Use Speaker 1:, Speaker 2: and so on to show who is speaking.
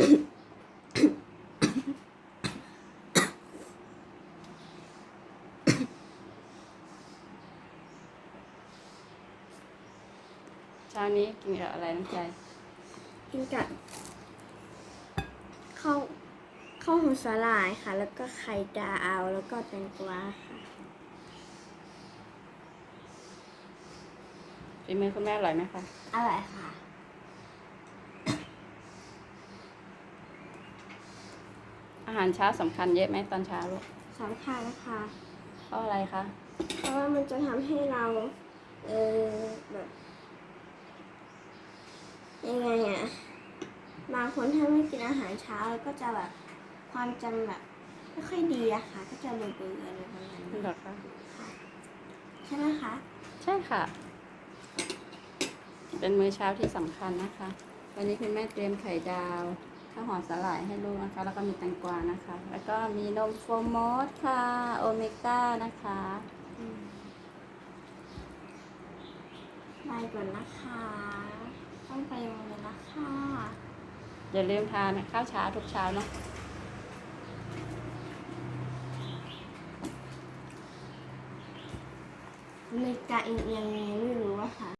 Speaker 1: เช้านี้กินกับอะไรน้ำใจ
Speaker 2: กินกับข้าวข้าวหอมสาหร่ายค่ะ แล้วก็ไข่ดาวแล้วก็แตงกวาค่ะ
Speaker 1: ฝีมือคุณแม่อร่อยไหมคะ
Speaker 2: อร่อยค่ะ
Speaker 1: อาหารเช้าสำคัญเยอะไหมตอนเช้าลูก
Speaker 2: สำคัญนะคะ
Speaker 1: เพราะอะไรคะ
Speaker 2: เพราะว่ามันจะทำให้เรา เออแบบยังไงอะบางคนถ้าไม่กินอาหารเช้าก็จะแบบความจำแบบไม่ค่อยดีอะค่ะ ก็จะเบื่อเบื่ออะไรประมาณนี้
Speaker 1: เหรอคะ
Speaker 2: ค่ะใช่ไหมคะ
Speaker 1: ใช่ค่ะ เป็นมื้อเช้าที่สำคัญนะคะ วันนี้คุณแม่เตรียมไข่ดาว ข้าวหอมสาหร่ายให้ลูกนะคะ แล้วก็มีแตงกวานะคะ แล้วก็มีนมโฟร์โมสค่ะ โอเมก้านะคะ
Speaker 2: อืมไปก่อนนะคะ ต้องไปโรงเรียนนะคะ
Speaker 1: อย่าลืมทานข้าวเช้าทุกเช้าเนาะ
Speaker 2: อเมริกาอีกยังไงไม่รู้อะค่ะ